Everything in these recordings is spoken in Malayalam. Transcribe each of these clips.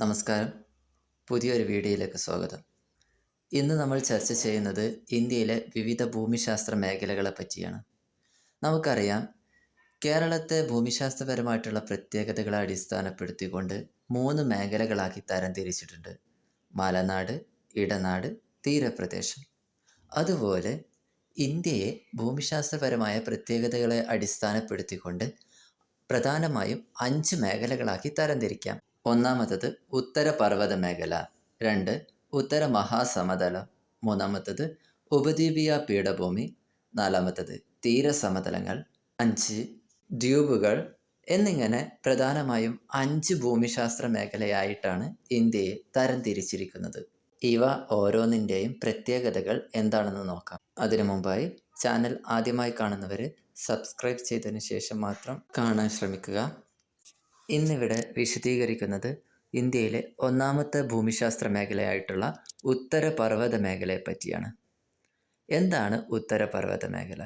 നമസ്കാരം. പുതിയൊരു വീഡിയോയിലേക്ക് സ്വാഗതം. ഇന്ന് നമ്മൾ ചർച്ച ചെയ്യുന്നത് ഇന്ത്യയിലെ വിവിധ ഭൂമിശാസ്ത്ര മേഖലകളെ പറ്റിയാണ്. നമുക്കറിയാം കേരളത്തെ ഭൂമിശാസ്ത്രപരമായിട്ടുള്ള പ്രത്യേകതകളെ അടിസ്ഥാനപ്പെടുത്തിക്കൊണ്ട് മൂന്ന് മേഖലകളാക്കി തരംതിരിച്ചിട്ടുണ്ട് മലനാട് ഇടനാട് തീരപ്രദേശം. അതുപോലെ ഇന്ത്യയെ ഭൂമിശാസ്ത്രപരമായ പ്രത്യേകതകളെ അടിസ്ഥാനപ്പെടുത്തിക്കൊണ്ട് പ്രധാനമായും അഞ്ച് മേഖലകളാക്കി തരംതിരിക്കാം ഒന്നാമത്തത് ഉത്തരപർവത മേഖല രണ്ട് ഉത്തര മഹാസമതലം മൂന്നാമത്തത് ഉപദ്വീപീയ പീഠഭൂമി. നാലാമത്തത് തീരസമതലങ്ങൾ. അഞ്ച് ദ്വീപുകൾ എന്നിങ്ങനെ പ്രധാനമായും അഞ്ച് ഭൂമിശാസ്ത്ര മേഖലയായിട്ടാണ് ഇന്ത്യയെ തരംതിരിച്ചിരിക്കുന്നത്. ഇവ ഓരോന്നിന്റെയും പ്രത്യേകതകൾ എന്താണെന്ന് നോക്കാം. അതിനു മുമ്പായി ചാനൽ ആദ്യമായി കാണുന്നവർ സബ്സ്ക്രൈബ് ചെയ്തതിന് ശേഷം മാത്രം കാണാൻ ശ്രമിക്കുക. ഇന്നിവിടെ വിശദീകരിക്കുന്നത് ഇന്ത്യയിലെ ഒന്നാമത്തെ ഭൂമിശാസ്ത്ര മേഖലയായിട്ടുള്ള ഉത്തരപർവത മേഖലയെ പറ്റിയാണ്. എന്താണ് ഉത്തരപർവത മേഖല?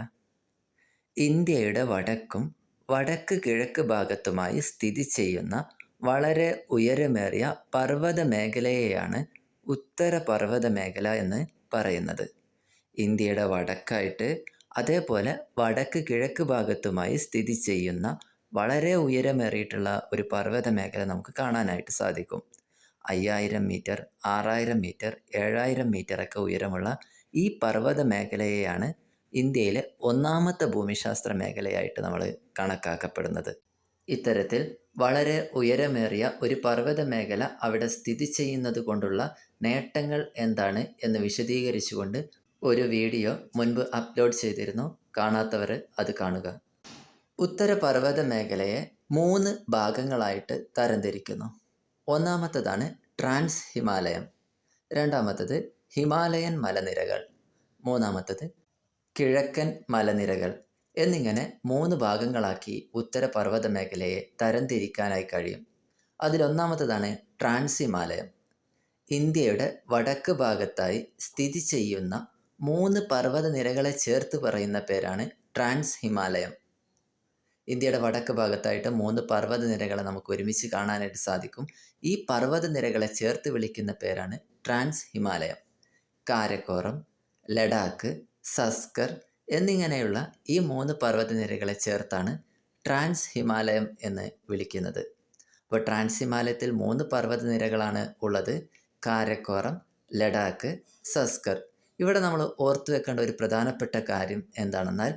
ഇന്ത്യയുടെ വടക്കും വടക്ക് കിഴക്ക് ഭാഗത്തുമായി സ്ഥിതി ചെയ്യുന്ന വളരെ ഉയരമേറിയ പർവത മേഖലയെയാണ് ഉത്തരപർവത മേഖല എന്ന് പറയുന്നത്. ഇന്ത്യയുടെ വടക്കായിട്ട് അതേപോലെ വടക്ക് കിഴക്ക് ഭാഗത്തുമായി സ്ഥിതി ചെയ്യുന്ന വളരെ ഉയരമേറിയിട്ടുള്ള ഒരു പർവത മേഖല നമുക്ക് കാണാനായിട്ട് സാധിക്കും. അയ്യായിരം മീറ്റർ ആറായിരം മീറ്റർ ഏഴായിരം മീറ്ററൊക്കെ ഉയരമുള്ള ഈ പർവത മേഖലയെയാണ് ഇന്ത്യയിലെ ഒന്നാമത്തെ ഭൂമിശാസ്ത്ര മേഖലയായിട്ട് നമ്മൾ കണക്കാക്കപ്പെടുന്നത്. ഇത്തരത്തിൽ വളരെ ഉയരമേറിയ ഒരു പർവത മേഖല അവിടെ സ്ഥിതി ചെയ്യുന്നത് കൊണ്ടുള്ള നേട്ടങ്ങൾ എന്താണ് എന്ന് വിശദീകരിച്ചുകൊണ്ട് ഒരു വീഡിയോ മുൻപ് അപ്ലോഡ് ചെയ്തിരുന്നു. കാണാത്തവർ അത് കാണുക. ഉത്തരപർവത മേഖലയെ മൂന്ന് ഭാഗങ്ങളായിട്ട് തരംതിരിക്കുന്നു. ഒന്നാമത്തതാണ് ട്രാൻസ് ഹിമാലയം. രണ്ടാമത്തത് ഹിമാലയൻ മലനിരകൾ. മൂന്നാമത്തത് കിഴക്കൻ മലനിരകൾ. എന്നിങ്ങനെ മൂന്ന് ഭാഗങ്ങളാക്കി ഉത്തരപർവത മേഖലയെ തരംതിരിക്കാനായി കഴിയും. അതിലൊന്നാമത്തതാണ് ട്രാൻസ് ഹിമാലയം. ഇന്ത്യയുടെ വടക്ക് ഭാഗത്തായി സ്ഥിതി ചെയ്യുന്ന മൂന്ന് പർവത നിരകളെ ചേർത്ത് പറയുന്ന പേരാണ് ട്രാൻസ് ഹിമാലയം. ഇന്ത്യയുടെ വടക്ക് ഭാഗത്തായിട്ട് മൂന്ന് പർവത നിരകളെ നമുക്ക് ഒരുമിച്ച് കാണാനായിട്ട് സാധിക്കും. ഈ പർവത നിരകളെ ചേർത്ത് വിളിക്കുന്ന പേരാണ് ട്രാൻസ് ഹിമാലയം കാരക്കോറം ലഡാക്ക് സസ്കർ എന്നിങ്ങനെയുള്ള ഈ മൂന്ന് പർവത നിരകളെ ചേർത്താണ് ട്രാൻസ് ഹിമാലയം എന്ന് വിളിക്കുന്നത്. അപ്പോൾ ട്രാൻസ് ഹിമാലയത്തിൽ മൂന്ന് പർവത നിരകളാണ് ഉള്ളത്. കാരക്കോറം ലഡാക്ക് സസ്കർ. ഇവിടെ നമ്മൾ ഓർത്തു വെക്കേണ്ട ഒരു പ്രധാനപ്പെട്ട കാര്യം എന്താണെന്നാൽ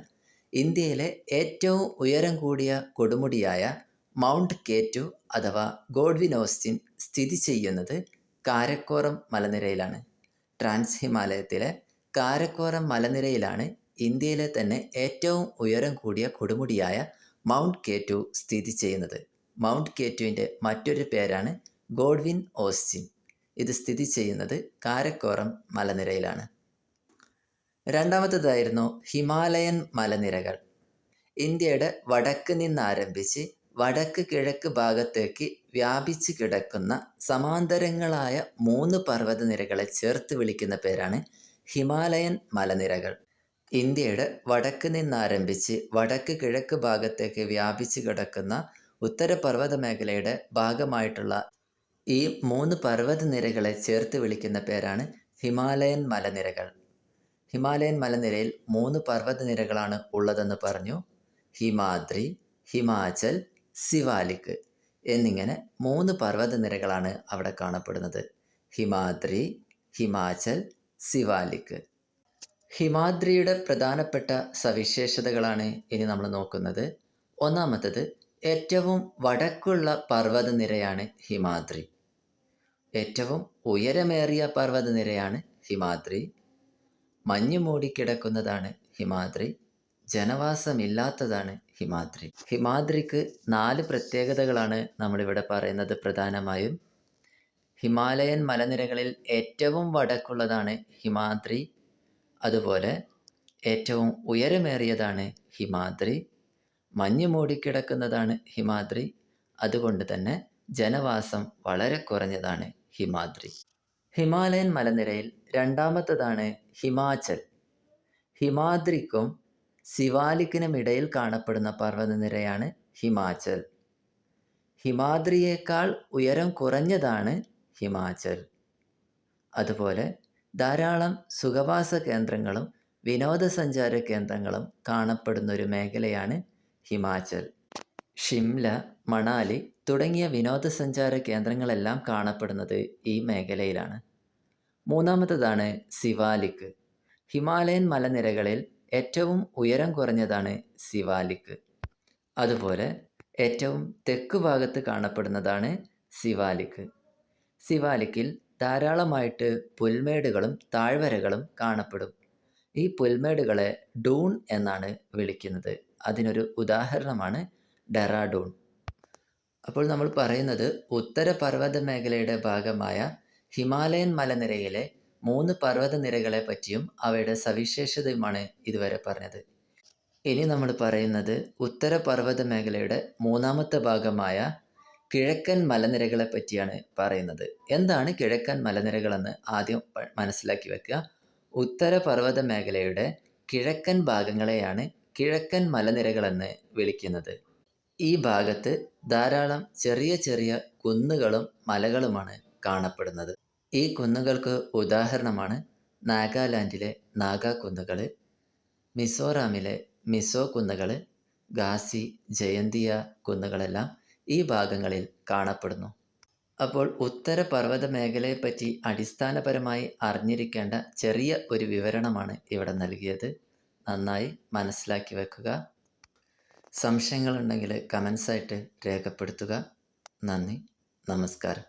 ഇന്ത്യയിലെ ഏറ്റവും ഉയരം കൂടിയ കൊടുമുടിയായ മൗണ്ട് കേറ്റു അഥവാ ഗോഡ്വിൻ ഓസ്റ്റിൻ സ്ഥിതി ചെയ്യുന്നത് കാരക്കോറം മലനിരയിലാണ്. ട്രാൻസ് ഹിമാലയത്തിലെ കാരക്കോറം മലനിരയിലാണ് ഇന്ത്യയിലെ തന്നെ ഏറ്റവും ഉയരം കൂടിയ കൊടുമുടിയായ മൗണ്ട് കേറ്റു സ്ഥിതി ചെയ്യുന്നത്. മൗണ്ട് കേറ്റുവിന്റെ മറ്റൊരു പേരാണ് ഗോഡ്വിൻ ഓസ്റ്റിൻ. ഇത് സ്ഥിതി ചെയ്യുന്നത് കാരക്കോറം മലനിരയിലാണ്. രണ്ടാമത്തേതായിരുന്നു ഹിമാലയൻ മലനിരകൾ. ഇന്ത്യയുടെ വടക്ക് നിന്ന് ആരംഭിച്ച് വടക്ക് കിഴക്ക് ഭാഗത്തേക്ക് വ്യാപിച്ച് കിടക്കുന്ന സമാന്തരങ്ങളായ മൂന്ന് പർവതനിരകളെ ചേർത്ത് വിളിക്കുന്ന പേരാണ് ഹിമാലയൻ മലനിരകൾ. ഇന്ത്യയുടെ വടക്ക് നിന്നാരംഭിച്ച് വടക്ക് കിഴക്ക് ഭാഗത്തേക്ക് വ്യാപിച്ച് കിടക്കുന്ന ഉത്തരപർവത മേഖലയുടെ ഭാഗമായിട്ടുള്ള ഈ മൂന്ന് പർവതനിരകളെ ചേർത്ത് വിളിക്കുന്ന പേരാണ് ഹിമാലയൻ മലനിരകൾ. ഹിമാലയൻ മലനിരയിൽ മൂന്ന് പർവതനിരകളാണ് ഉള്ളതെന്ന് പറഞ്ഞു. ഹിമാദ്രി ഹിമാചൽ സിവാലിക് എന്നിങ്ങനെ മൂന്ന് പർവതനിരകളാണ് അവിടെ കാണപ്പെടുന്നത്. ഹിമാദ്രി ഹിമാചൽ സിവാലിക് ഹിമാദ്രിയുടെ പ്രധാനപ്പെട്ട സവിശേഷതകളാണ് ഇനി നമ്മൾ നോക്കുന്നത്. ഒന്നാമത്തത് ഏറ്റവും വടക്കുള്ള പർവതനിരയാണ് ഹിമാദ്രി. ഏറ്റവും ഉയരമേറിയ പർവതനിരയാണ് ഹിമാദ്രി. മഞ്ഞു മൂടിക്കിടക്കുന്നതാണ് ഹിമാദ്രി. ജനവാസമില്ലാത്തതാണ് ഹിമാദ്രി. ഹിമാദ്രിക്ക് നാല് പ്രത്യേകതകളാണ് നമ്മളിവിടെ പറയുന്നത് പ്രധാനമായും. ഹിമാലയൻ മലനിരകളിൽ ഏറ്റവും വടക്കുള്ളതാണ് ഹിമാദ്രി. അതുപോലെ ഏറ്റവും ഉയരമേറിയതാണ് ഹിമാദ്രി. മഞ്ഞു മൂടിക്കിടക്കുന്നതാണ് ഹിമാദ്രി. അതുകൊണ്ട് തന്നെ ജനവാസം വളരെ കുറഞ്ഞതാണ് ഹിമാദ്രി. ഹിമാലയൻ മലനിരയിൽ രണ്ടാമത്തതാണ് ഹിമാചൽ. ഹിമാദ്രിക്കും സിവാലിക്കിനും ഇടയിൽ കാണപ്പെടുന്ന പർവതനിരയാണ് ഹിമാചൽ. ഹിമാദ്രിയേക്കാൾ ഉയരം കുറഞ്ഞതാണ് ഹിമാചൽ. അതുപോലെ ധാരാളം സുഖവാസ കേന്ദ്രങ്ങളും വിനോദസഞ്ചാര കേന്ദ്രങ്ങളും കാണപ്പെടുന്ന ഒരു മേഖലയാണ് ഹിമാചൽ. ഷിംല മണാലി തുടങ്ങിയ വിനോദസഞ്ചാര കേന്ദ്രങ്ങളെല്ലാം കാണപ്പെടുന്നത് ഈ മേഖലയിലാണ്. മൂന്നാമത്തതാണ് സിവാലിക്ക് ഹിമാലയൻ മലനിരകളിൽ ഏറ്റവും ഉയരം കുറഞ്ഞതാണ് സിവാലിക്ക് അതുപോലെ ഏറ്റവും തെക്ക് ഭാഗത്ത് കാണപ്പെടുന്നതാണ് സിവാലിക്ക് സിവാലിക്കിൽ ധാരാളമായിട്ട് പുൽമേടുകളും താഴ്വരകളും കാണപ്പെടും. ഈ പുൽമേടുകളെ ഡൂൺ എന്നാണ് വിളിക്കുന്നത്. അതിനൊരു ഉദാഹരണമാണ് ഡെറാഡൂൺ. അപ്പോൾ നമ്മൾ പറയുന്നത് ഉത്തര പർവത മേഖലയുടെ ഭാഗമായ ഹിമാലയൻ മലനിരയിലെ മൂന്ന് പർവതനിരകളെ പറ്റിയും അവയുടെ സവിശേഷതയുമാണ് ഇതുവരെ പറഞ്ഞത്. ഇനി നമ്മൾ പറയുന്നത് ഉത്തര പർവത മേഖലയുടെ മൂന്നാമത്തെ ഭാഗമായ കിഴക്കൻ മലനിരകളെ പറ്റിയാണ് പറയുന്നത്. എന്താണ് കിഴക്കൻ മലനിരകളെന്ന് ആദ്യം മനസ്സിലാക്കി വെക്കുക. ഉത്തര പർവത മേഖലയുടെ കിഴക്കൻ ഭാഗങ്ങളെയാണ് കിഴക്കൻ മലനിരകളെന്ന് വിളിക്കുന്നത്. ഈ ഭാഗത്ത് ധാരാളം ചെറിയ ചെറിയ കുന്നുകളും മലകളുമാണ്. കാണപ്പെടുന്നത്. ഈ കുന്നുകൾക്ക് ഉദാഹരണമാണ് നാഗാലാൻഡിലെ നാഗാ കുന്നുകൾ മിസോറാമിലെ മിസോ കുന്നുകൾ ഗാസി ജയന്തിയ കുന്നുകളെല്ലാം ഈ ഭാഗങ്ങളിൽ കാണപ്പെടുന്നു. അപ്പോൾ ഉത്തര പർവത മേഖലയെപ്പറ്റി അടിസ്ഥാനപരമായി അറിഞ്ഞിരിക്കേണ്ട ചെറിയ ഒരു വിവരണമാണ് ഇവിടെ നൽകിയത്. നന്നായി മനസ്സിലാക്കി വെക്കുക. സംശയങ്ങളുണ്ടെങ്കിൽ കമൻസായിട്ട് രേഖപ്പെടുത്തുക. നന്ദി. നമസ്കാരം.